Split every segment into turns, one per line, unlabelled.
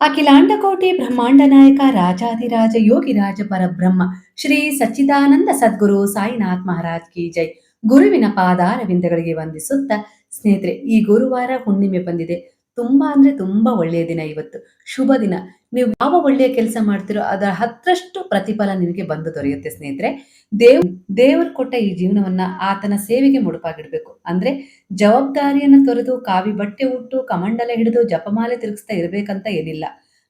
ಅಖಿಲಾಂಡಕೋಟಿ ಬ್ರಹ್ಮಾಂಡ ನಾಯಕ, ರಾಜಾಧಿರಾಜ ಯೋಗಿರಾಜ ಪರಬ್ರಹ್ಮ, ಶ್ರೀ ಸಚ್ಚಿದಾನಂದ ಸದ್ಗುರು ಸಾಯಿನಾಥ್ ಮಹಾರಾಜ್ ಕಿ ಜೈ. ಗುರುವಿನ ಪಾದಾರವಿಂದಗಳಿಗೆ ವಂದಿಸುತ್ತಾ ಸ್ನೇಹಿತರೆ, ಈ ಗುರುವಾರ ಹುಣ್ಣಿಮೆ ಬಂದಿದೆ. ತುಂಬಾ ಅಂದ್ರೆ ತುಂಬಾ ಒಳ್ಳೆಯ ದಿನ ಇವತ್ತು. ಶುಭ ದಿನ. ನೀವು ಯಾವ ಒಳ್ಳೆಯ ಕೆಲಸ ಮಾಡ್ತಿರೋ ಅದರ ಹತ್ತರಷ್ಟು ಪ್ರತಿಫಲ ನಿಮಗೆ ಬಂದು ದೊರೆಯುತ್ತೆ ಸ್ನೇಹಿತರೆ. ದೇವ್, ದೇವರು ಕೊಟ್ಟ ಈ ಜೀವನವನ್ನ ಆತನ ಸೇವೆಗೆ ಮುಡುಪಾಗಿಡ್ಬೇಕು. ಅಂದ್ರೆ ಜವಾಬ್ದಾರಿಯನ್ನ ತೊರೆದು ಕಾವಿ ಬಟ್ಟೆ ಉಟ್ಟು, ಕಮಂಡಲ ಹಿಡಿದು ಜಪಮಾಲೆ ತಿರುಗಿಸ್ತಾ ಇರಬೇಕಂತ ಏನಿಲ್ಲ.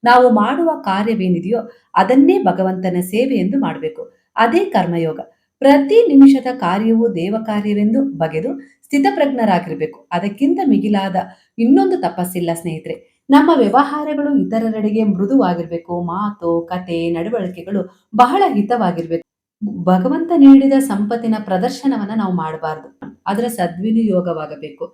ನಾವು ಮಾಡುವ ಕಾರ್ಯವೇನಿದೆಯೋ ಅದನ್ನೇ ಭಗವಂತನ ಸೇವೆ ಎಂದು ಮಾಡಬೇಕು. ಅದೇ ಕರ್ಮಯೋಗ. ಪ್ರತಿ ನಿಮಿಷದ ಕಾರ್ಯವು ದೇವ ಕಾರ್ಯವೆಂದು ಬಗೆದು ಸ್ಥಿತಪ್ರಜ್ಞರಾಗಿರ್ಬೇಕು. ಅದಕ್ಕಿಂತ ಮಿಗಿಲಾದ ಇನ್ನೊಂದು ತಪಸ್ಸಿಲ್ಲ ಸ್ನೇಹಿತರೆ. ನಮ್ಮ ವ್ಯವಹಾರಗಳು ಇತರರೆಡೆಗೆ ಮೃದುವಾಗಿರ್ಬೇಕು, ಮಾತು, ಕತೆ, ನಡವಳಿಕೆಗಳು ಬಹಳ ಹಿತವಾಗಿರ್ಬೇಕು. ಭಗವಂತ ನೀಡಿದ ಸಂಪತ್ತಿನ ಪ್ರದರ್ಶನವನ್ನ ನಾವು ಮಾಡಬಾರ್ದು. ಅದರ ಸದ್ವಿನಿಯೋಗವಾಗಬೇಕು.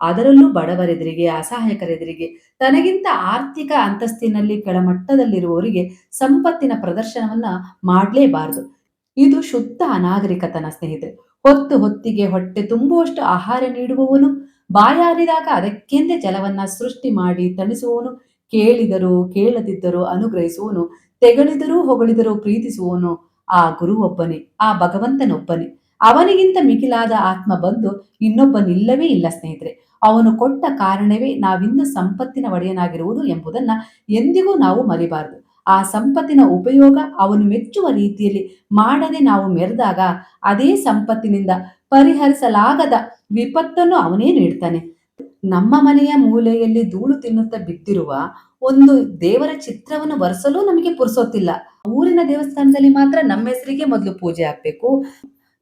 ಅದರಲ್ಲೂ ಬಡವರೆದುರಿಗೆ, ಅಸಹಾಯಕರೆದುರಿಗೆ, ತನಗಿಂತ ಆರ್ಥಿಕ ಅಂತಸ್ತಿನಲ್ಲಿ ಕೆಳಮಟ್ಟದಲ್ಲಿರುವವರಿಗೆ ಸಂಪತ್ತಿನ ಪ್ರದರ್ಶನವನ್ನ ಮಾಡಲೇಬಾರದು. ಇದು ಶುದ್ಧ ಅನಾಗರಿಕತನ ಸ್ನೇಹಿತರೆ. ಹೊತ್ತು ಹೊತ್ತಿಗೆ ಹೊಟ್ಟೆ ತುಂಬುವಷ್ಟು ಆಹಾರ ನೀಡುವವನು ಬಾಯಾರಿದಾಗ ಅದಕ್ಕೆಂದೇ ಜಲವನ್ನ ಸೃಷ್ಟಿ ಮಾಡಿ ತಣಿಸುವವನು ಕೇಳಿದರೂ ಕೇಳದಿದ್ದರೂ ಅನುಗ್ರಹಿಸುವನು. ತೆಗಳಿದರೂ ಹೊಗಳಿದರೂ ಪ್ರೀತಿಸುವವನು ಆ ಗುರು ಒಬ್ಬನೇ ಆ ಭಗವಂತನೊಬ್ಬನೇ. ಅವನಿಗಿಂತ ಮಿಗಿಲಾದ ಆತ್ಮ ಬಂದು ಇನ್ನೊಬ್ಬನಿಲ್ಲವೇ ಇಲ್ಲ ಸ್ನೇಹಿತರೆ. ಅವನು ಕೊಟ್ಟ ಕಾರಣವೇ ನಾವಿಂದು ಸಂಪತ್ತಿನ ಒಡೆಯನಾಗಿರುವುದು ಎಂಬುದನ್ನ ಎಂದಿಗೂ ನಾವು ಮರಿಬಾರದು. ಆ ಸಂಪತ್ತಿನ ಉಪಯೋಗ ಅವನು ಮೆಚ್ಚುವ ರೀತಿಯಲ್ಲಿ ಮಾಡದೆ ನಾವು ಮೆರೆದಾಗ ಅದೇ ಸಂಪತ್ತಿನಿಂದ ಪರಿಹರಿಸಲಾಗದ ವಿಪತ್ತನ್ನು ಅವನೇ ನೀಡ್ತಾನೆ. ನಮ್ಮ ಮನೆಯ ಮೂಲೆಯಲ್ಲಿ ಧೂಳು ತಿನ್ನುತ್ತಾ ಬಿದ್ದಿರುವ ಒಂದು ದೇವರ ಚಿತ್ರವನ್ನು ಬರೆಸಲು ನಮಗೆ ಪುರ್ಸೊತ್ತಿಲ್ಲ. ಊರಿನ ದೇವಸ್ಥಾನದಲ್ಲಿ ಮಾತ್ರ ನಮ್ಮ ಹೆಸರಿಗೆ ಮೊದಲು ಪೂಜೆ ಆಗ್ಬೇಕು.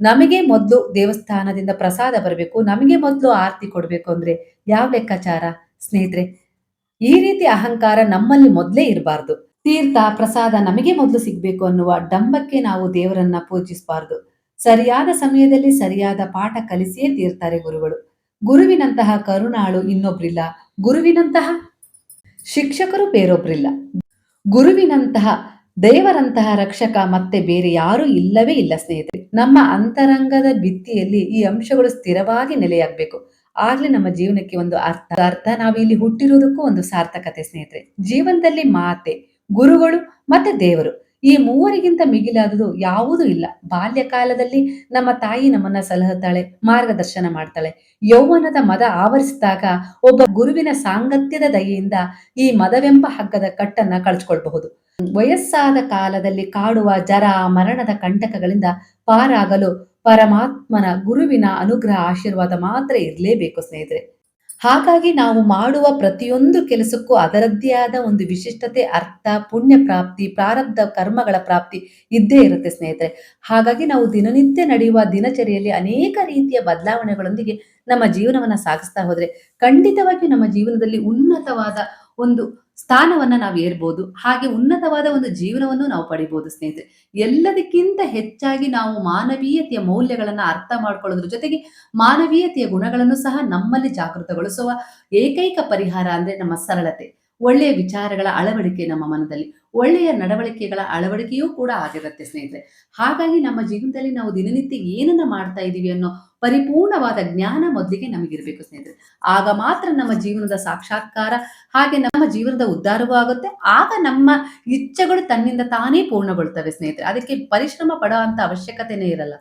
ನಮಗೆ ಮೊದಲು ದೇವಸ್ಥಾನದಿಂದ ಪ್ರಸಾದ ಬರಬೇಕು. ನಮಗೆ ಮೊದಲು ಆರತಿ ಕೊಡಬೇಕು ಅಂದ್ರೆ ಯಾವ ಲೆಕ್ಕಾಚಾರ? ಸ್ನೇಹಿತರೆ, ಈ ರೀತಿ ಅಹಂಕಾರ ನಮ್ಮಲ್ಲಿ ಮೊದಲೇ ಇರಬಾರ್ದು. ತೀರ್ಥ ಪ್ರಸಾದ ನಮಗೆ ಮೊದಲು ಸಿಗ್ಬೇಕು ಅನ್ನುವ ಡಂಬಕ್ಕೆ ನಾವು ದೇವರನ್ನ ಪೂಜಿಸಬಾರ್ದು. ಸರಿಯಾದ ಸಮಯದಲ್ಲಿ ಸರಿಯಾದ ಪಾಠ ಕಲಿಸಿಯೇ ತೀರ್ತಾರೆ ಗುರುಗಳು. ಗುರುವಿನಂತಹ ಕರುಣಾಳು ಇನ್ನೊಬ್ರಿಲ್ಲ. ಗುರುವಿನಂತಹ ಶಿಕ್ಷಕರು ಬೇರೊಬ್ರಿಲ್ಲ. ಗುರುವಿನಂತಹ ದೇವರಂತಹ ರಕ್ಷಕ ಮತ್ತೆ ಬೇರೆ ಯಾರೂ ಇಲ್ಲವೇ ಇಲ್ಲ ಸ್ನೇಹಿತರೆ. ನಮ್ಮ ಅಂತರಂಗದ ಭಿತ್ತಿಯಲ್ಲಿ ಈ ಅಂಶಗಳು ಸ್ಥಿರವಾಗಿ ನೆಲೆಯಾಗಬೇಕು. ಆಗ್ಲೇ ನಮ್ಮ ಜೀವನಕ್ಕೆ ಒಂದು ಅರ್ಥ ಅರ್ಥ ನಾವು ಇಲ್ಲಿ ಹುಟ್ಟಿರುವುದಕ್ಕೂ ಒಂದು ಸಾರ್ಥಕತೆ ಸ್ನೇಹಿತರೆ. ಜೀವನದಲ್ಲಿ ಮಾತೆ, ಗುರುಗಳು ಮತ್ತೆ ದೇವರು. ಈ ಮೂವರಿಗಿಂತ ಮಿಗಿಲಾದುದು ಯಾವುದೂ ಇಲ್ಲ. ಬಾಲ್ಯ ಕಾಲದಲ್ಲಿ ನಮ್ಮ ತಾಯಿ ನಮ್ಮನ್ನ ಸಲಹುತ್ತಾಳೆ, ಮಾರ್ಗದರ್ಶನ ಮಾಡ್ತಾಳೆ. ಯೌವನದ ಮದ ಆವರಿಸಿದಾಗ ಒಬ್ಬ ಗುರುವಿನ ಸಾಂಗತ್ಯದ ದಯೆಯಿಂದ ಈ ಮದವೆಂಬ ಹಗ್ಗದ ಕಟ್ಟನ್ನ ಕಳ್ಚ್ಕೊಳ್ಬಹುದು ವಯಸ್ಸಾದ ಕಾಲದಲ್ಲಿ ಕಾಡುವ ಜರ ಮರಣದ ಕಂಟಕಗಳಿಂದ ಪಾರಾಗಲು ಪರಮಾತ್ಮನ ಗುರುವಿನ ಅನುಗ್ರಹ ಆಶೀರ್ವಾದ ಮಾತ್ರ ಇರಲೇಬೇಕು ಸ್ನೇಹಿತರೆ. ಹಾಗಾಗಿ ನಾವು ಮಾಡುವ ಪ್ರತಿಯೊಂದು ಕೆಲಸಕ್ಕೂ ಅದರದ್ದೇ ಆದ ಒಂದು ವಿಶಿಷ್ಟತೆ, ಅರ್ಥ, ಪುಣ್ಯ ಪ್ರಾಪ್ತಿ, ಪ್ರಾರಬ್ಧ ಕರ್ಮಗಳ ಪ್ರಾಪ್ತಿ ಇದ್ದೇ ಇರುತ್ತೆ ಸ್ನೇಹಿತರೆ. ಹಾಗಾಗಿ ನಾವು ದಿನನಿತ್ಯ ನಡೆಯುವ ದಿನಚರಿಯಲ್ಲಿ ಅನೇಕ ರೀತಿಯ ಬದಲಾವಣೆಗಳೊಂದಿಗೆ ನಮ್ಮ ಜೀವನವನ್ನ ಸಾಗಿಸ್ತಾ ಹೋದ್ರೆ ಖಂಡಿತವಾಗಿಯೂ ನಮ್ಮ ಜೀವನದಲ್ಲಿ ಉನ್ನತವಾದ ಒಂದು ಸ್ಥಾನವನ್ನ ನಾವು ಏರ್ಬೋದು, ಹಾಗೆ ಉನ್ನತವಾದ ಒಂದು ಜೀವನವನ್ನು ನಾವು ಪಡಿಬಹುದು ಸ್ನೇಹಿತರೆ. ಎಲ್ಲದಕ್ಕಿಂತ ಹೆಚ್ಚಾಗಿ ನಾವು ಮಾನವೀಯತೆಯ ಮೌಲ್ಯಗಳನ್ನ ಅರ್ಥ ಮಾಡ್ಕೊಳ್ಳೋದ್ರ ಜೊತೆಗೆ ಮಾನವೀಯತೆಯ ಗುಣಗಳನ್ನು ಸಹ ನಮ್ಮಲ್ಲಿ ಜಾಗೃತಗೊಳಿಸುವ ಏಕೈಕ ಪರಿಹಾರ ಅಂದ್ರೆ ನಮ್ಮ ಸರಳತೆ. ಒಳ್ಳೆಯ ವಿಚಾರಗಳ ಅಳವಡಿಕೆ ನಮ್ಮ ಮನದಲ್ಲಿ. ಒಳ್ಳೆಯ ನಡವಳಿಕೆಗಳ ಅಳವಡಿಕೆಯೂ ಕೂಡ ಆಗಿರುತ್ತೆ ಸ್ನೇಹಿತರೆ. ಹಾಗಾಗಿ ನಮ್ಮ ಜೀವನದಲ್ಲಿ ನಾವು ದಿನನಿತ್ಯ ಏನನ್ನ ಮಾಡ್ತಾ ಇದ್ದೀವಿ ಅನ್ನೋ ಪರಿಪೂರ್ಣವಾದ ಜ್ಞಾನ ಮೊದಲಿಗೆ ನಮಗಿರ್ಬೇಕು ಸ್ನೇಹಿತರೆ. ಆಗ ಮಾತ್ರ ನಮ್ಮ ಜೀವನದ ಸಾಕ್ಷಾತ್ಕಾರ ಹಾಗೆ ನಮ್ಮ ಜೀವನದ ಉದ್ಧಾರವೂ ಆಗುತ್ತೆ. ಆಗ ನಮ್ಮ ಇಚ್ಛೆಗಳು ತನ್ನಿಂದ ತಾನೇ ಪೂರ್ಣಗೊಳ್ತವೆ ಸ್ನೇಹಿತರೆ. ಅದಕ್ಕೆ ಪರಿಶ್ರಮ ಪಡೋ ಅಂತ ಅವಶ್ಯಕತೆನೇ ಇರಲ್ಲ.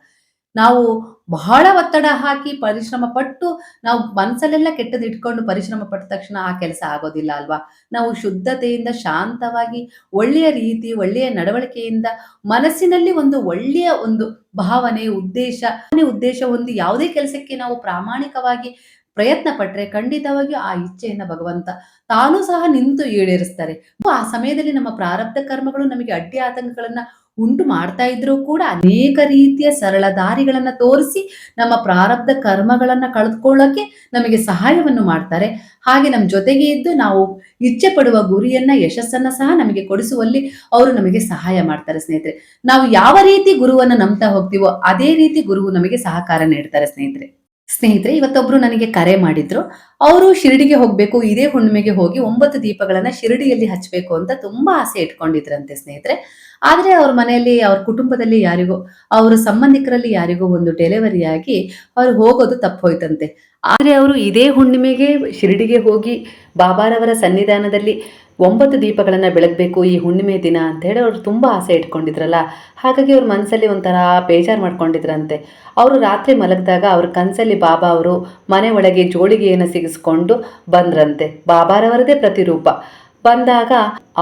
ನಾವು ಬಹಳ ಒತ್ತಡ ಹಾಕಿ ಪರಿಶ್ರಮ ಪಟ್ಟು ನಾವು ಮನಸ್ಸಲ್ಲೆಲ್ಲ ಕೆಟ್ಟದ್ದು ಇಟ್ಕೊಂಡು ಪರಿಶ್ರಮ ಪಟ್ಟ ತಕ್ಷಣ ಆ ಕೆಲಸ ಆಗೋದಿಲ್ಲ ಅಲ್ವಾ? ನಾವು ಶುದ್ಧತೆಯಿಂದ ಶಾಂತವಾಗಿ ಒಳ್ಳೆಯ ರೀತಿ, ಒಳ್ಳೆಯ ನಡವಳಿಕೆಯಿಂದ ಮನಸ್ಸಿನಲ್ಲಿ ಒಂದು ಒಳ್ಳೆಯ ಒಂದು ಭಾವನೆ, ಉದ್ದೇಶ ಉದ್ದೇಶ ಒಂದು ಯಾವುದೇ ಕೆಲಸಕ್ಕೆ ನಾವು ಪ್ರಾಮಾಣಿಕವಾಗಿ ಪ್ರಯತ್ನ ಪಟ್ಟರೆ ಖಂಡಿತವಾಗಿಯೂ ಆ ಇಚ್ಛೆಯನ್ನ ಭಗವಂತ ತಾನು ಸಹ ನಿಂತು ಈಡೇರಿಸ್ತಾರೆ. ಆ ಸಮಯದಲ್ಲಿ ನಮ್ಮ ಪ್ರಾರಬ್ಧ ಕರ್ಮಗಳು ನಮಗೆ ಅಡ್ಡಿ ಆತಂಕಗಳನ್ನ ಉಂಟು ಮಾಡ್ತಾ ಇದ್ರು ಕೂಡ ಅನೇಕ ರೀತಿಯ ಸರಳ ದಾರಿಗಳನ್ನ ತೋರಿಸಿ ನಮ್ಮ ಪ್ರಾರಬ್ಧ ಕರ್ಮಗಳನ್ನ ಕಳೆದುಕೊಳ್ಳಕ್ಕೆ ನಮಗೆ ಸಹಾಯವನ್ನು ಮಾಡ್ತಾರೆ. ಹಾಗೆ ನಮ್ಮ ಜೊತೆಗೆ ಇದ್ದು ನಾವು ಇಚ್ಛೆ ಪಡುವ ಗುರಿಯನ್ನ, ಯಶಸ್ಸನ್ನ ಸಹ ನಮಗೆ ಕೊಡಿಸುವಲ್ಲಿ ಅವರು ನಮಗೆ ಸಹಾಯ ಮಾಡ್ತಾರೆ ಸ್ನೇಹಿತರೆ. ನಾವು ಯಾವ ರೀತಿ ಗುರುವನ್ನ ನಂಬ್ತಾ ಹೋಗ್ತೀವೋ ಅದೇ ರೀತಿ ಗುರುವು ನಮಗೆ ಸಹಕಾರ ನೀಡ್ತಾರೆ ಸ್ನೇಹಿತರೆ. ಸ್ನೇಹಿತರೆ, ಇವತ್ತೊಬ್ರು ನನಗೆ ಕರೆ ಮಾಡಿದ್ರು. ಅವರು ಶಿರಡಿಗೆ ಹೋಗ್ಬೇಕು, ಇದೇ ಹುಣ್ಣಿಮೆಗೆ ಹೋಗಿ ಒಂಬತ್ತು ದೀಪಗಳನ್ನ ಶಿರಡಿಯಲ್ಲಿ ಹಚ್ಚಬೇಕು ಅಂತ ತುಂಬಾ ಆಸೆ ಇಟ್ಕೊಂಡಿದ್ರಂತೆ ಸ್ನೇಹಿತರೆ. ಆದ್ರೆ ಅವ್ರ ಮನೆಯಲ್ಲಿ, ಅವ್ರ ಕುಟುಂಬದಲ್ಲಿ ಯಾರಿಗೋ, ಅವರ ಸಂಬಂಧಿಕರಲ್ಲಿ ಯಾರಿಗೋ ಒಂದು ಡೆಲಿವರಿ ಆಗಿ ಅವ್ರು ಹೋಗೋದು ತಪ್ಪೋಯ್ತಂತೆ ಆದರೆ ಅವರು ಇದೇ ಹುಣ್ಣಿಮೆಗೆ, ಶಿರಡಿಗೆ ಹೋಗಿ ಬಾಬಾರವರ ಸನ್ನಿಧಾನದಲ್ಲಿ ಒಂಬತ್ತು ದೀಪಗಳನ್ನು ಬೆಳಗಬೇಕು ಈ ಹುಣ್ಣಿಮೆ ದಿನ ಅಂತ ಹೇಳಿ ಅವ್ರು ತುಂಬ ಆಸೆ ಇಟ್ಕೊಂಡಿದ್ರಲ್ಲ. ಹಾಗಾಗಿ ಅವ್ರ ಮನಸ್ಸಲ್ಲಿ ಒಂಥರ ಬೇಜಾರು ಮಾಡ್ಕೊಂಡಿದ್ರಂತೆ. ಅವರು ರಾತ್ರಿ ಮಲಗಿದಾಗ ಅವ್ರ ಕನಸಲ್ಲಿ ಬಾಬಾ ಅವರು ಮನೆ ಒಳಗೆ ಜೋಳಿಗೆಯನ್ನು ಸಿಗಿಸ್ಕೊಂಡು ಬಂದ್ರಂತೆ. ಬಾಬಾರವರದೇ ಪ್ರತಿರೂಪ. ಬಂದಾಗ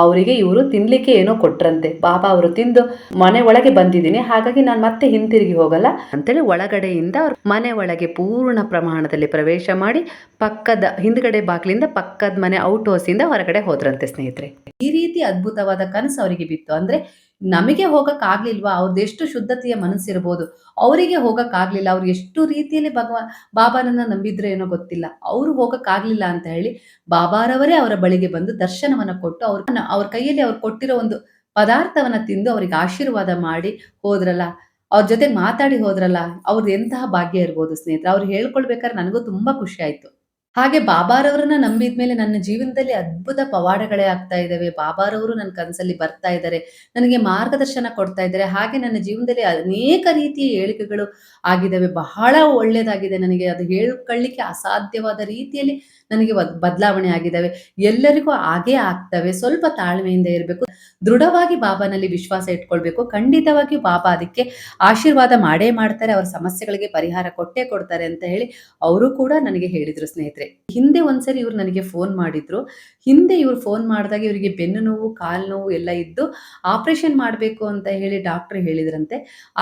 ಅವರಿಗೆ ಇವರು ತಿನ್ಲಿಕ್ಕೆ ಏನೋ ಕೊಟ್ರಂತೆ. ಬಾಬಾ ಅವರು ತಿಂದು ಮನೆ ಒಳಗೆ ಬಂದಿದ್ದೀನಿ, ಹಾಗಾಗಿ ನಾನು ಮತ್ತೆ ಹಿಂತಿರುಗಿ ಹೋಗಲ್ಲ ಅಂತೇಳಿ ಒಳಗಡೆಯಿಂದ ಅವ್ರು ಮನೆ ಒಳಗೆ ಪೂರ್ಣ ಪ್ರಮಾಣದಲ್ಲಿ ಪ್ರವೇಶ ಮಾಡಿ ಪಕ್ಕದ ಹಿಂದ್ಗಡೆ ಬಾಗಿಲಿಂದ ಪಕ್ಕದ ಮನೆ ಔಟ್ ಹೌಸಿಂದ ಹೊರಗಡೆ ಹೋದ್ರಂತೆ ಸ್ನೇಹಿತರೆ. ಈ ರೀತಿ ಅದ್ಭುತವಾದ ಕನಸು ಅವರಿಗೆ ಬಿತ್ತು. ಅಂದ್ರೆ ನಮಗೆ ಹೋಗಕ್ ಆಗ್ಲಿಲ್ವಾ? ಅವ್ರದ್ದೆಷ್ಟು ಶುದ್ಧತೆಯ ಮನಸ್ಸಿರ್ಬೋದು. ಅವರಿಗೆ ಹೋಗಕ್ ಆಗ್ಲಿಲ್ಲ. ಅವ್ರು ಎಷ್ಟು ರೀತಿಯಲ್ಲಿ ಭಗವಾ, ಬಾಬಾನನ್ನ ನಂಬಿದ್ರೆ ಏನೋ ಗೊತ್ತಿಲ್ಲ. ಅವ್ರು ಹೋಗಕ್ ಆಗ್ಲಿಲ್ಲ ಅಂತ ಹೇಳಿ ಬಾಬಾರವರೇ ಅವರ ಬಳಿಗೆ ಬಂದು ದರ್ಶನವನ್ನ ಕೊಟ್ಟು ಅವ್ರ ಅವ್ರ ಕೈಯಲ್ಲಿ ಅವ್ರು ಕೊಟ್ಟಿರೋ ಒಂದು ಪದಾರ್ಥವನ್ನ ತಿಂದು ಅವ್ರಿಗೆ ಆಶೀರ್ವಾದ ಮಾಡಿ ಹೋದ್ರಲ್ಲ, ಅವ್ರ ಜೊತೆ ಮಾತಾಡಿ ಹೋದ್ರಲ್ಲ ಅವ್ರದ್ದು ಎಂತಹ ಭಾಗ್ಯ ಇರ್ಬೋದು ಸ್ನೇಹಿತರೆ. ಅವ್ರು ಹೇಳ್ಕೊಳ್ಬೇಕಾದ್ರೆ ನನಗೂ ತುಂಬಾ ಖುಷಿ ಆಯ್ತು. ಹಾಗೆ ಬಾಬಾರವರನ್ನ ನಂಬಿದ್ಮೇಲೆ ನನ್ನ ಜೀವನದಲ್ಲಿ ಅದ್ಭುತ ಪವಾಡಗಳೇ ಆಗ್ತಾ ಇದ್ದಾವೆ ಬಾಬಾರವರು ನನ್ನ ಕನಸಲ್ಲಿ ಬರ್ತಾ ಇದ್ದಾರೆ ನನಗೆ ಮಾರ್ಗದರ್ಶನ ಕೊಡ್ತಾ ಇದ್ದಾರೆ ಹಾಗೆ ನನ್ನ ಜೀವನದಲ್ಲಿ ಅನೇಕ ರೀತಿಯ ಹೇಳಿಕೆಗಳು ಆಗಿದ್ದಾವೆ ಬಹಳ ಒಳ್ಳೇದಾಗಿದೆ ನನಗೆ. ಅದು ಹೇಳ್ಕೊಳ್ಳಿಕ್ಕೆ ಅಸಾಧ್ಯವಾದ ರೀತಿಯಲ್ಲಿ ನನಗೆ ಬದಲಾವಣೆ ಆಗಿದ್ದಾವೆ. ಎಲ್ಲರಿಗೂ ಹಾಗೇ ಆಗ್ತವೆ. ಸ್ವಲ್ಪ ತಾಳ್ಮೆಯಿಂದ ಇರಬೇಕು. ದೃಢವಾಗಿ ಬಾಬಾನಲ್ಲಿ ವಿಶ್ವಾಸ ಇಟ್ಕೊಳ್ಬೇಕು. ಖಂಡಿತವಾಗಿ ಬಾಬಾ ಅದಕ್ಕೆ ಆಶೀರ್ವಾದ ಮಾಡೇ ಮಾಡ್ತಾರೆ. ಅವರ ಸಮಸ್ಯೆಗಳಿಗೆ ಪರಿಹಾರ ಕೊಟ್ಟೇ ಕೊಡ್ತಾರೆ ಅಂತ ಹೇಳಿ ಅವರು ಕೂಡ ನನಗೆ ಹೇಳಿದ್ರು ಸ್ನೇಹಿತರೆ. ಹಿಂದೆ ಒಂದ್ಸರಿ ಇವ್ರು ನನಗೆ ಫೋನ್ ಮಾಡಿದ್ರು. ಹಿಂದೆ ಇವ್ರು ಫೋನ್ ಮಾಡಿದಾಗ ಇವರಿಗೆ ಬೆನ್ನು ನೋವು, ಕಾಲು ನೋವು ಎಲ್ಲ ಇದ್ದು ಆಪರೇಷನ್ ಮಾಡಬೇಕು ಅಂತ ಹೇಳಿ ಡಾಕ್ಟರ್ ಹೇಳಿದ್ರಂತೆ.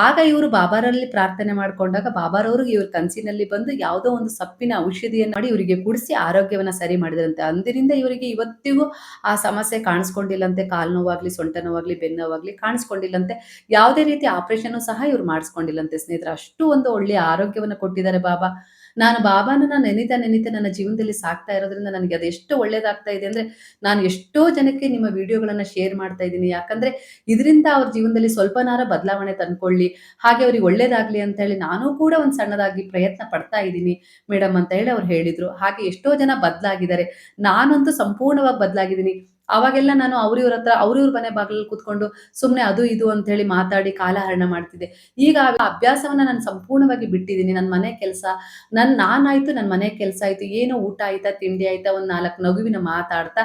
ಆಗ ಇವರು ಬಾಬಾರಲ್ಲಿ ಪ್ರಾರ್ಥನೆ ಮಾಡ್ಕೊಂಡಾಗ ಬಾಬಾರವರು ಇವ್ರ ಕನಸಿನಲ್ಲಿ ಬಂದು ಯಾವುದೋ ಒಂದು ಸಪ್ಪಿನ ಔಷಧಿಯನ್ನು ಮಾಡಿ ಇವರಿಗೆ ಕುಡಿಸಿ ಆರೋಗ್ಯವನ್ನ ಸರಿ ಮಾಡಿದ್ರಂತೆ. ಅಂದಿನಿಂದ ಇವರಿಗೆ ಇವತ್ತಿಗೂ ಆ ಸಮಸ್ಯೆ ಕಾಣಿಸ್ಕೊಂಡಿಲ್ಲಂತೆ. ಕಾಲು ನೋವಾಗ್ಲಿ, ಸೊಂಟ ನೋವಾಗ್ಲಿ ಬೆನ್ನೋವಾಗ್ಲಿ ಕಾಣಿಸ್ಕೊಂಡಿಲ್ಲಂತೆ. ಯಾವುದೇ ರೀತಿ ಆಪರೇಷನ್ ಸಹ ಇವ್ರು ಮಾಡಿಸ್ಕೊಂಡಿಲ್ಲಂತೆ ಸ್ನೇಹಿತರೆ. ಅಷ್ಟು ಒಂದು ಒಳ್ಳೆಯ ಆರೋಗ್ಯವನ್ನು ಕೊಟ್ಟಿದ್ದಾರೆ ಬಾಬಾ. ನಾನು ಬಾಬಾನ ನೆನಿತಾ ನೆನಿತ ನನ್ನ ಜೀವನದಲ್ಲಿ ಸಾಕ್ತಾ ಇರೋದ್ರಿಂದ ನನಗೆ ಅದೆಷ್ಟು ಒಳ್ಳೇದಾಗ್ತಾ ಇದೆ ಅಂದ್ರೆ ನಾನು ಎಷ್ಟೋ ಜನಕ್ಕೆ ನಿಮ್ಮ ವಿಡಿಯೋಗಳನ್ನ ಶೇರ್ ಮಾಡ್ತಾ ಇದ್ದೀನಿ. ಯಾಕಂದ್ರೆ ಇದರಿಂದ ಅವ್ರ ಜೀವನದಲ್ಲಿ ಸ್ವಲ್ಪನಾರ ಬದಲಾವಣೆ ತಂದ್ಕೊಳ್ಳಿ. ಹಾಗೆ ಅವ್ರಿಗೆ ಒಳ್ಳೇದಾಗ್ಲಿ ಅಂತ ಹೇಳಿ ನಾನು ಕೂಡ ಒಂದು ಸಣ್ಣದಾಗಿ ಪ್ರಯತ್ನ ಪಡ್ತಾ ಇದ್ದೀನಿ ಮೇಡಮ್ ಅಂತ ಹೇಳಿ ಅವ್ರು ಹೇಳಿದ್ರು. ಹಾಗೆ ಎಷ್ಟೋ ಜನ ಬದಲಾಗಿದ್ದಾರೆ. ನಾನಂತೂ ಸಂಪೂರ್ಣವಾಗಿ ಬದಲಾಗಿದ್ದೀನಿ. ಅವಾಗೆಲ್ಲ ನಾನು ಅವ್ರ ಇವ್ರ ಹತ್ರ ಅವ್ರ ಇವ್ರ ಮನೆ ಬಾಗಿಲಲ್ಲಿ ಕೂತ್ಕೊಂಡು ಸುಮ್ಮನೆ ಅದು ಇದು ಅಂತ ಹೇಳಿ ಮಾತಾಡಿ ಕಾಲಹರಣ ಮಾಡ್ತಿದ್ದೆ. ಈಗ ಅಭ್ಯಾಸವನ್ನ ನಾನು ಸಂಪೂರ್ಣವಾಗಿ ಬಿಟ್ಟಿದ್ದೀನಿ. ನನ್ನ ಮನೆ ಕೆಲಸ, ನನ್ ನಾನಾಯ್ತು ನನ್ನ ಮನೆ ಕೆಲಸ ಆಯ್ತು, ಏನೋ ಊಟ ಆಯ್ತಾ, ತಿಂಡಿ ಆಯ್ತಾ, ಒಂದ್ ನಾಲ್ಕು ನಗುವಿನ ಮಾತಾಡ್ತಾ,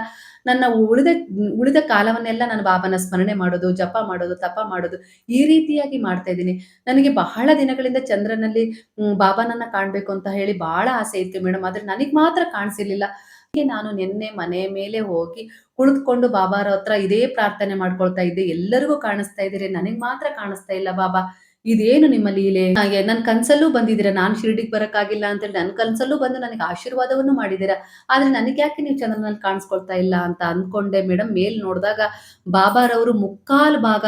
ನನ್ನ ಉಳಿದ ಉಳಿದ ಕಾಲವನ್ನೆಲ್ಲ ನಾನು ಬಾಬನ ಸ್ಮರಣೆ ಮಾಡೋದು, ಜಪ ಮಾಡೋದು, ತಪ ಮಾಡೋದು, ಈ ರೀತಿಯಾಗಿ ಮಾಡ್ತಾ ಇದ್ದೀನಿ. ನನಗೆ ಬಹಳ ದಿನಗಳಿಂದ ಚಂದ್ರನಲ್ಲಿ ಬಾಬಾನನ್ನ ಕಾಣ್ಬೇಕು ಅಂತ ಹೇಳಿ ಬಹಳ ಆಸೆ ಇತ್ತು ಮೇಡಮ್ ಆದ್ರೆ ನನಗ್ ಮಾತ್ರ ಕಾಣಿಸಿರ್ಲಿಲ್ಲ. ನಾನು ನಿನ್ನೆ ಮನೆ ಮೇಲೆ ಹೋಗಿ ಕುಳಿತುಕೊಂಡು ಬಾಬಾರ ಹತ್ರ ಇದೇ ಪ್ರಾರ್ಥನೆ ಮಾಡ್ಕೊಳ್ತಾ ಇದ್ದೆ. ಎಲ್ಲರಿಗೂ ಕಾಣಿಸ್ತಾ ಇದ್ದೀರಿ. ನನಗ್ ಮಾತ್ರ ಕಾಣಿಸ್ತಾ ಇಲ್ಲ ಬಾಬಾ. ಇದೇನು ನಿಮ್ಮ ಲೀಲೆ? ನನ್ ಕನ್ಸಲ್ಲೂ ಬಂದಿದ್ದೀರಾ? ನಾನ್ ಶಿರ್ಡಿಗೆ ಬರಕ್ಕಾಗಿಲ್ಲ ಅಂತೇಳಿ ನನ್ ಕನ್ಸಲ್ಲೂ ಬಂದು ನನಗೆ ಆಶೀರ್ವಾದವನ್ನು ಮಾಡಿದ್ದೀರಾ? ಆದ್ರೆ ನನಗೆ ಯಾಕೆ ನೀವು ಚಂದ್ರನಲ್ಲಿ ಕಾಣಿಸ್ಕೊಳ್ತಾ ಇಲ್ಲ ಅಂತ ಅನ್ಕೊಂಡೆ ಮೇಡಮ್ ಮೇಲ್ ನೋಡಿದಾಗ ಬಾಬಾರವರು ಮುಕ್ಕಾಲು ಭಾಗ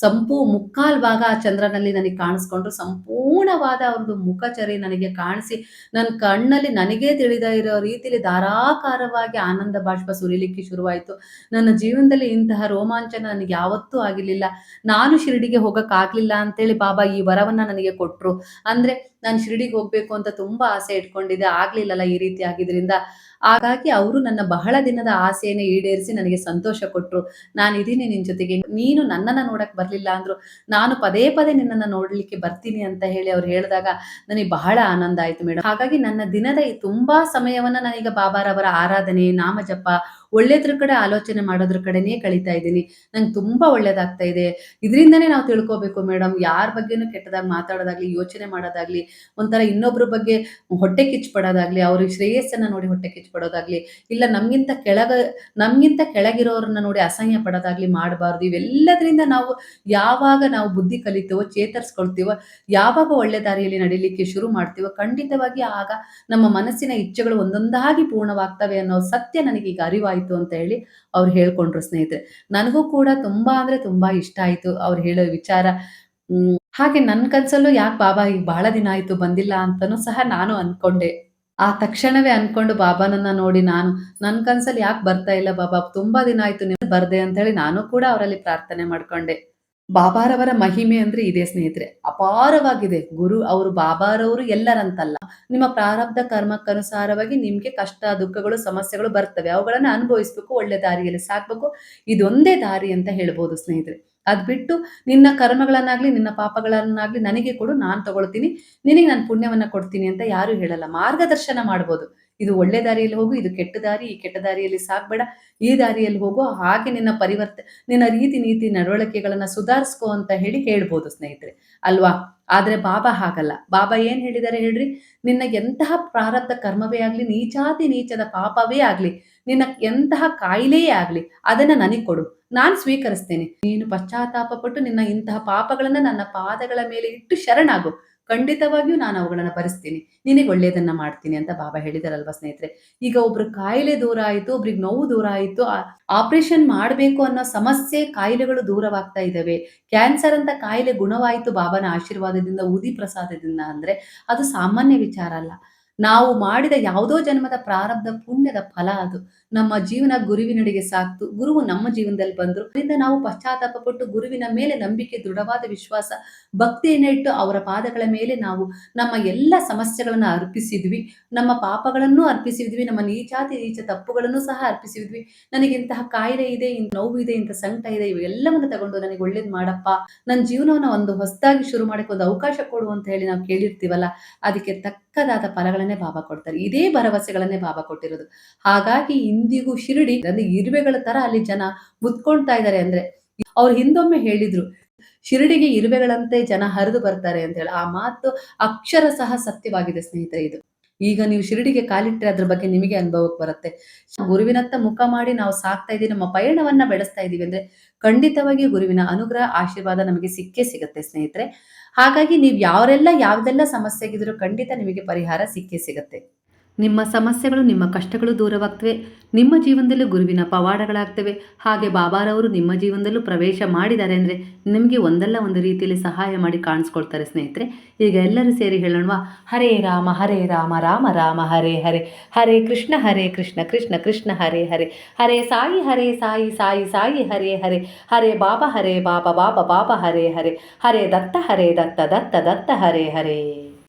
ಸಂಪೂ ಮುಕ್ಕಾಲ್ ಭಾಗ ಆ ಚಂದ್ರನಲ್ಲಿ ನನಗೆ ಕಾಣಿಸ್ಕೊಂಡ್ರು. ಸಂಪೂರ್ಣವಾದ ಅವ್ರದ್ದು ಮುಖಚರಿ ನನಗೆ ಕಾಣಿಸಿ ನನ್ನ ಕಣ್ಣಲ್ಲಿ ನನಗೇ ತಿಳಿದ ಇರೋ ರೀತಿಯಲ್ಲಿ ಧಾರಾಕಾರವಾಗಿ ಆನಂದ ಬಾಷ್ಪ ಸುರಿಲಿಕ್ಕೆ ಶುರುವಾಯಿತು. ನನ್ನ ಜೀವನದಲ್ಲಿ ಇಂತಹ ರೋಮಾಂಚನ ನನಗೆ ಯಾವತ್ತೂ ಆಗಿರ್ಲಿಲ್ಲ. ನಾನು ಶಿರಡಿಗೆ ಹೋಗಕ್ ಆಗ್ಲಿಲ್ಲ ಅಂತೇಳಿ ಬಾಬಾ ಈ ವರವನ್ನ ನನಗೆ ಕೊಟ್ರು. ಅಂದ್ರೆ, ನಾನು ಶಿರಡಿಗೆ ಹೋಗ್ಬೇಕು ಅಂತ ತುಂಬಾ ಆಸೆ ಇಟ್ಕೊಂಡಿದ್ದೆ. ಆಗ್ಲಿಲ್ಲಲ್ಲ ಈ ರೀತಿ ಆಗಿದ್ರಿಂದ. ಹಾಗಾಗಿ ಅವರು ನನ್ನ ಬಹಳ ದಿನದ ಆಸೆಯನ್ನು ಈಡೇರಿಸಿ ನನಗೆ ಸಂತೋಷ ಕೊಟ್ಟರು ನಾನು ಇದೀನಿ ನಿನ್ನ ಜೊತೆಗೆ. ನೀನು ನನ್ನನ್ನ ನೋಡಕ್ಕೆ ಬರಲಿಲ್ಲ ಅಂದ್ರು, ನಾನು ಪದೇ ಪದೇ ನಿನ್ನನ್ನ ನೋಡಲಿಕ್ಕೆ ಬರ್ತೀನಿ ಅಂತ ಹೇಳಿ ಅವ್ರು ಹೇಳಿದಾಗ ನನಗೆ ಬಹಳ ಆನಂದ ಆಯ್ತು ಮೇಡಮ್ ಹಾಗಾಗಿ ನನ್ನ ದಿನದ ಈ ತುಂಬಾ ಸಮಯವನ್ನ ನಾನೀಗ ಬಾಬಾರವರ ಆರಾಧನೆ, ನಾಮಜಪ ಒಳ್ಳೇದ್ರ ಕಡೆ ಆಲೋಚನೆ ಮಾಡೋದ್ರ ಕಡೆನೇ ಕಳೀತಾ ಇದ್ದೀನಿ. ನಂಗೆ ತುಂಬಾ ಒಳ್ಳೇದಾಗ್ತಾ ಇದೆ. ಇದರಿಂದನೇ ನಾವು ತಿಳ್ಕೊಬೇಕು ಮೇಡಮ್ ಯಾರ ಬಗ್ಗೆನೂ ಕೆಟ್ಟದಾಗಿ ಮಾತಾಡೋದಾಗ್ಲಿ, ಯೋಚನೆ ಮಾಡೋದಾಗ್ಲಿ, ಒಂಥರ ಇನ್ನೊಬ್ಬರ ಬಗ್ಗೆ ಹೊಟ್ಟೆ ಕಿಚ್ಚು ಅವ್ರಿಗೆ ಶ್ರೇಯಸ್ಸನ್ನ ನೋಡಿ ಹೊಟ್ಟೆ ಕಿಚ್ಚು ಪಡೋದಾಗ್ಲಿ ಇಲ್ಲ ನಮ್ಗಿಂತ ಕೆಳಗ, ನಮ್ಗಿಂತ ಕೆಳಗಿರೋರನ್ನ ನೋಡಿ ಅಸಹ್ಯ ಪಡೋದಾಗ್ಲಿ ಮಾಡಬಾರ್ದು. ಇವೆಲ್ಲದರಿಂದ ನಾವು ಯಾವಾಗ ನಾವು ಬುದ್ಧಿ ಕಲಿತೀವೋ, ಚೇತರಿಸ್ಕೊಳ್ತೀವೋ, ಯಾವಾಗ ಒಳ್ಳೆ ದಾರಿಯಲ್ಲಿ ನಡೀಲಿಕ್ಕೆ ಶುರು ಮಾಡ್ತೀವೋ, ಖಂಡಿತವಾಗಿ ಆಗ ನಮ್ಮ ಮನಸ್ಸಿನ ಇಚ್ಛೆಗಳು ಒಂದೊಂದಾಗಿ ಪೂರ್ಣವಾಗ್ತವೆ ಅನ್ನೋ ಸತ್ಯ ನನಗೀಗ ಅರಿವಾಯಿತು ಆಯ್ತು ಅಂತ ಹೇಳಿ ಅವ್ರು ಹೇಳ್ಕೊಂಡ್ರು ಸ್ನೇಹಿತರೆ. ನನಗೂ ಕೂಡ ತುಂಬಾ ಅಂದ್ರೆ ತುಂಬಾ ಇಷ್ಟ ಆಯ್ತು ಅವ್ರು ಹೇಳೋ ವಿಚಾರ. ಹಾಗೆ ನನ್ ಕನ್ಸಲ್ಲೂ ಯಾಕೆ ಬಾಬಾ ಈಗ ಬಹಳ ದಿನ ಆಯ್ತು ಬಂದಿಲ್ಲ ಅಂತಾನೂ ಸಹ ನಾನು ಅನ್ಕೊಂಡೆ. ಆ ತಕ್ಷಣವೇ ಅನ್ಕೊಂಡು ಬಾಬಾನನ್ನ ನೋಡಿ ನಾನು, ನನ್ ಕನ್ಸಲ್ಲಿ ಯಾಕೆ ಬರ್ತಾ ಇಲ್ಲ ಬಾಬಾ? ತುಂಬಾ ದಿನ ಆಯ್ತು ನೀವು ಬರ್ದೆ ಅಂತ ಹೇಳಿ ನಾನು ಕೂಡ ಅವರಲ್ಲಿ ಪ್ರಾರ್ಥನೆ ಮಾಡ್ಕೊಂಡೆ. ಬಾಬಾರವರ ಮಹಿಮೆ ಅಂದ್ರೆ ಇದೇ ಸ್ನೇಹಿತರೆ. ಅಪಾರವಾಗಿದೆ. ಗುರು ಅವರು ಬಾಬಾರವರು ಎಲ್ಲರಂತಲ್ಲ. ನಿಮ್ಮ ಪ್ರಾರಬ್ಧ ಕರ್ಮಕ್ಕನುಸಾರವಾಗಿ ನಿಮ್ಗೆ ಕಷ್ಟ, ದುಃಖಗಳು, ಸಮಸ್ಯೆಗಳು ಬರ್ತವೆ. ಅವುಗಳನ್ನ ಅನುಭವಿಸ್ಬೇಕು, ಒಳ್ಳೆ ದಾರಿಯಲ್ಲಿ ಸಾಕ್ಬೇಕು. ಇದೊಂದೇ ದಾರಿ ಅಂತ ಹೇಳ್ಬೋದು ಸ್ನೇಹಿತರೆ. ಅದ್ ಬಿಟ್ಟು ನಿನ್ನ ಕರ್ಮಗಳನ್ನಾಗ್ಲಿ, ನಿನ್ನ ಪಾಪಗಳನ್ನಾಗ್ಲಿ ನನಗೆ ಕೊಡು, ನಾನ್ ತಗೊಳ್ತೀನಿ. ನಿನಗೆ ನಾನು ಪುಣ್ಯವನ್ನ ಕೊಡ್ತೀನಿ ಅಂತ ಯಾರು ಹೇಳಲ್ಲ. ಮಾರ್ಗದರ್ಶನ ಮಾಡ್ಬೋದು. ಇದು ಒಳ್ಳೆ ದಾರಿಯಲ್ಲಿ ಹೋಗು, ಇದು ಕೆಟ್ಟ ದಾರಿ, ಈ ಕೆಟ್ಟ ದಾರಿಯಲ್ಲಿ ಸಾಗ್ಬೇಡ ಈ ದಾರಿಯಲ್ಲಿ ಹೋಗು, ಹಾಗೆ ನಿನ್ನ ಪರಿವರ್ತ, ನಿನ್ನ ರೀತಿ ನೀತಿ ನಡವಳಿಕೆಗಳನ್ನ ಸುಧಾರಿಸ್ಕೋ ಅಂತ ಹೇಳಿ ಹೇಳ್ಬೋದು ಸ್ನೇಹಿತರೆ. ಅಲ್ವಾ? ಆದ್ರೆ ಬಾಬಾ ಹಾಗಲ್ಲ. ಬಾಬಾ ಏನ್ ಹೇಳಿದ್ದಾರೆ ಹೇಳ್ರಿ? ನಿನ್ನ ಎಂತಹ ಪ್ರಾರಬ್ಧ ಕರ್ಮವೇ ಆಗ್ಲಿ, ನೀಚಾತಿ ನೀಚದ ಪಾಪವೇ ಆಗ್ಲಿ ನಿನ್ನ ಎಂತಹ ಕಾಯಿಲೆಯೇ ಆಗ್ಲಿ, ಅದನ್ನ ನನಗೆ ಕೊಡು. ನಾನು ಸ್ವೀಕರಿಸ್ತೇನೆ. ನೀನು ಪಶ್ಚಾತ್ತಾಪ ಪಟ್ಟು ನಿನ್ನ ಇಂತಹ ಪಾಪಗಳನ್ನ ನನ್ನ ಪಾದಗಳ ಮೇಲೆ ಇಟ್ಟು ಶರಣಾಗು. ಖಂಡಿತವಾಗಿಯೂ ನಾನು ಅವುಗಳನ್ನ ಭರಿಸ್ತೀನಿ. ನಿನಗೆ ಒಳ್ಳೆಯದನ್ನ ಮಾಡ್ತೀನಿ ಅಂತ ಬಾಬಾ ಹೇಳಿದಾರಲ್ವಾ ಸ್ನೇಹಿತರೆ. ಈಗ ಒಬ್ರು ಕಾಯಿಲೆ ದೂರ ಆಯಿತು, ಒಬ್ರಿಗೆ ನೋವು ದೂರ ಆಯಿತು ಆಪರೇಷನ್ ಮಾಡಬೇಕು ಅನ್ನೋ ಸಮಸ್ಯೆ ಕಾಯಿಲೆಗಳು ದೂರವಾಗ್ತಾ ಇದ್ದಾವೆ ಕ್ಯಾನ್ಸರ್ ಅಂತ ಕಾಯಿಲೆ ಗುಣವಾಯಿತು ಬಾಬಾನ ಆಶೀರ್ವಾದದಿಂದ ಉದಿ ಪ್ರಸಾದದಿಂದ ಅಂದ್ರೆ ಅದು ಸಾಮಾನ್ಯ ವಿಚಾರ ಅಲ್ಲ. ನಾವು ಮಾಡಿದ ಯಾವುದೋ ಜನ್ಮದ ಪ್ರಾರಬ್ಧ ಪುಣ್ಯದ ಫಲ ಅದು. ನಮ್ಮ ಜೀವನ ಗುರುವಿನಡೆಗೆ ಸಾಕ್ತು. ಗುರುವು ನಮ್ಮ ಜೀವನದಲ್ಲಿ ಬಂದ್ರು. ಅದರಿಂದ ನಾವು ಪಶ್ಚಾತ್ತಾಪ ಪಟ್ಟು ಗುರುವಿನ ಮೇಲೆ ನಂಬಿಕೆ, ದೃಢವಾದ ವಿಶ್ವಾಸ, ಭಕ್ತಿಯನ್ನ ಇಟ್ಟು ಅವರ ಪಾದಗಳ ಮೇಲೆ ನಾವು ನಮ್ಮ ಎಲ್ಲ ಸಮಸ್ಯೆಗಳನ್ನ ಅರ್ಪಿಸಿದ್ವಿ. ನಮ್ಮ ಪಾಪಗಳನ್ನು ಅರ್ಪಿಸಿದ್ವಿ. ನಮ್ಮ ನೀಚಾತಿ ನೀಚ ತಪ್ಪುಗಳನ್ನು ಸಹ ಅರ್ಪಿಸಿದ್ವಿ. ನನಗೆ ಇಂತಹ ಕಾಯಿಲೆ ಇದೆ ನೋವು ಇದೆ, ಇಂಥ ಸಂಕಟ ಇದೆ, ಇವೆಲ್ಲವನ್ನು ತಗೊಂಡು ನನಗೆ ಒಳ್ಳೇದು ಮಾಡಪ್ಪ. ನನ್ನ ಜೀವನವನ್ನ ಒಂದು ಹೊಸದಾಗಿ ಶುರು ಮಾಡಕ್ಕೆ ಒಂದು ಅವಕಾಶ ಕೊಡು ಅಂತ ಹೇಳಿ ನಾವು ಕೇಳಿರ್ತೀವಲ್ಲ, ಅದಕ್ಕೆ ತಕ್ಕದಾದ ಫಲಗಳನ್ನೇ ಬಾಬಾ ಕೊಡ್ತಾರೆ. ಇದೇ ಭರವಸೆಗಳನ್ನೇ ಬಾಬಾ ಕೊಟ್ಟಿರೋದು. ಹಾಗಾಗಿ ಇಂದಿಗೂ ಶಿರಡಿ ನನಗೆ ಇರುವೆಗಳ ತರ ಅಲ್ಲಿ ಜನ ಮುತ್ಕೊಳ್ತಾ ಇದ್ದಾರೆ ಅಂದ್ರೆ ಅವ್ರು ಹಿಂದೊಮ್ಮೆ ಹೇಳಿದ್ರು, ಶಿರಡಿಗೆ ಇರುವೆಗಳಂತೆ ಜನ ಹರಿದು ಬರ್ತಾರೆ ಅಂತ ಹೇಳಿ. ಆ ಮಾತು ಅಕ್ಷರ ಸಹ ಸತ್ಯವಾಗಿದೆ ಸ್ನೇಹಿತರೆ ಇದು. ಈಗ ನೀವು ಶಿರಡಿಗೆ ಕಾಲಿಟ್ಟರೆ ಅದ್ರ ಬಗ್ಗೆ ನಿಮಗೆ ಅನುಭವಕ್ಕೆ ಬರುತ್ತೆ. ಗುರುವಿನತ್ತ ಮುಖ ಮಾಡಿ ನಾವು ಸಾಕ್ತಾ ಇದೀವಿ ನಮ್ಮ ಪಯಣವನ್ನ ಬೆಳೆಸ್ತಾ ಇದೀವಿ ಅಂದ್ರೆ ಖಂಡಿತವಾಗಿ ಗುರುವಿನ ಅನುಗ್ರಹ, ಆಶೀರ್ವಾದ ನಮಗೆ ಸಿಕ್ಕೇ ಸಿಗುತ್ತೆ ಸ್ನೇಹಿತರೆ. ಹಾಗಾಗಿ ನೀವು ಯಾವರೆಲ್ಲ ಯಾವ್ದೆಲ್ಲ ಸಮಸ್ಯೆಗಿದ್ರು ಖಂಡಿತ ನಿಮಗೆ ಪರಿಹಾರ ಸಿಕ್ಕೇ ಸಿಗುತ್ತೆ. ನಿಮ್ಮ ಸಮಸ್ಯೆಗಳು, ನಿಮ್ಮ ಕಷ್ಟಗಳು ದೂರವಾಗ್ತವೆ. ನಿಮ್ಮ ಜೀವನದಲ್ಲೂ ಗುರುವಿನ ಪವಾಡಗಳಾಗ್ತವೆ. ಹಾಗೆ ಬಾಬಾರವರು ನಿಮ್ಮ ಜೀವನದಲ್ಲೂ ಪ್ರವೇಶ ಮಾಡಿದ್ದಾರೆ ಅಂದರೆ ನಿಮಗೆ ಒಂದಲ್ಲ ಒಂದು ರೀತಿಯಲ್ಲಿ ಸಹಾಯ ಮಾಡಿ ಕಾಣಿಸ್ಕೊಳ್ತಾರೆ ಸ್ನೇಹಿತರೆ. ಈಗ ಎಲ್ಲರೂ ಸೇರಿ ಹೇಳೋಣವಾ? ಹರೇ ರಾಮ ಹರೇ ರಾಮ ರಾಮ ರಾಮ, ಹರೇ ಹರೇ. ಹರೇ ಕೃಷ್ಣ ಹರೇ ಕೃಷ್ಣ ಕೃಷ್ಣ ಕೃಷ್ಣ, ಹರೇ ಹರೇ. ಹರೇ ಸಾಯಿ ಹರೇ ಸಾಯಿ ಸಾಯಿ ಸಾಯಿ, ಹರೇ ಹರೇ. ಹರೇ ಬಾಬಾ ಹರೇ ಬಾಬಾ ಬಾಬಾ ಬಾಬಾ, ಹರೇ ಹರೇ. ಹರೇ ದತ್ತ ಹರೇ ದತ್ತ ದತ್ತ ದತ್ತ, ಹರೇ ಹರೇ.